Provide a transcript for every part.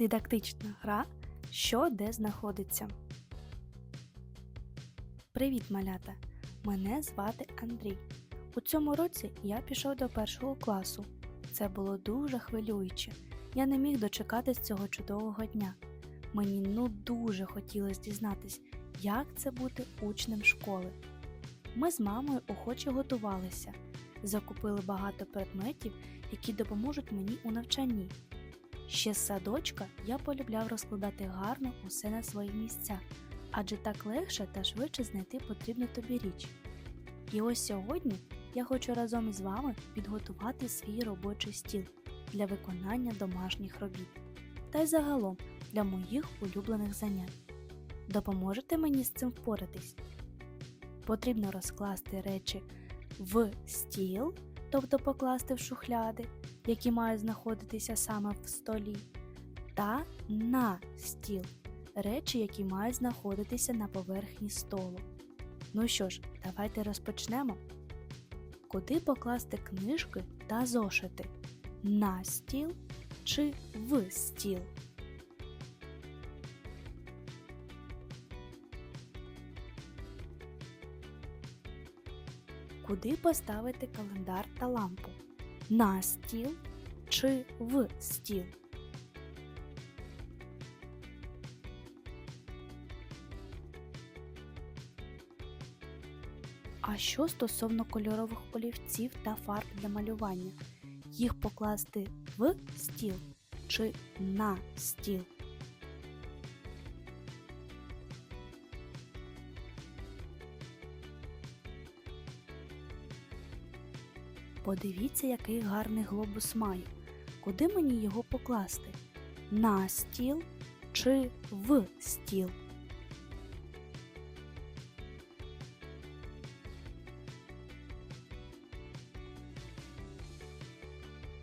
Дидактична гра Що де знаходиться. Привіт, малята! Мене звати Андрій. У цьому році я пішов до першого класу. Це було дуже хвилююче. Я не міг дочекатись цього чудового дня. Мені ну дуже хотілося дізнатись, як це бути учнем школи. Ми з мамою охоче готувалися, закупили багато предметів, які допоможуть мені у навчанні. Ще з садочка я полюбляв розкладати гарно усе на свої місця, адже так легше та швидше знайти потрібну тобі річ. І ось сьогодні я хочу разом із вами підготувати свій робочий стіл для виконання домашніх робіт та й загалом для моїх улюблених занять. Допоможете мені з цим впоратись? Потрібно розкласти речі в стіл, тобто покласти в шухляди, які мають знаходитися саме в столі, та на стіл речі, які мають знаходитися на поверхні столу. Ну що ж, давайте розпочнемо. Куди покласти книжки та зошити? На стіл чи в стіл? Куди поставити календар та лампу? На стіл чи в стіл? А що стосовно кольорових олівців та фарб для малювання? Їх покласти в стіл чи на стіл? Подивіться, який гарний глобус має. Куди мені його покласти? На стіл чи в стіл?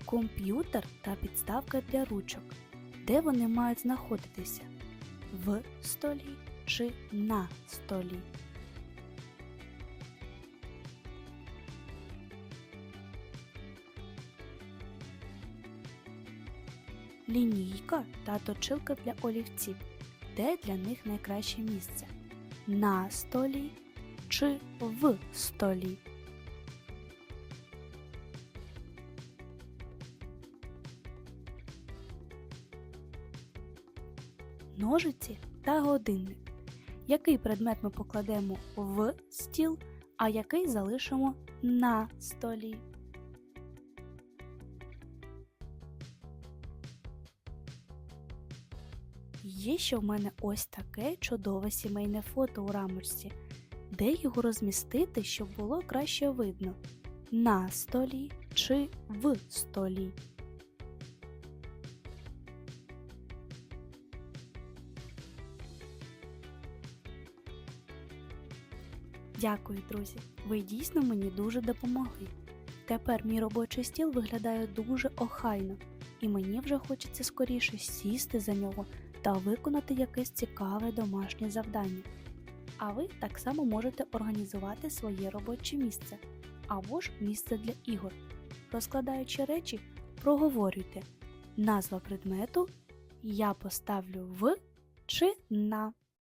Комп'ютер та підставка для ручок. Де вони мають знаходитися? В столі чи на столі? Лінійка та точилка для олівців. Де для них найкраще місце? На столі чи в столі? Ножиці та годинник. Який предмет ми покладемо в стіл, а який залишимо на столі? Є ще в мене ось таке чудове сімейне фото у рамочці. Де його розмістити, щоб було краще видно? На столі чи в столі? Дякую, друзі! Ви дійсно мені дуже допомогли. Тепер мій робочий стіл виглядає дуже охайно, і мені вже хочеться скоріше сісти за нього та виконати якесь цікаве домашнє завдання. А ви так само можете організувати своє робоче місце або ж місце для ігор. Розкладаючи речі, проговорюйте назва предмету я поставлю в чи на.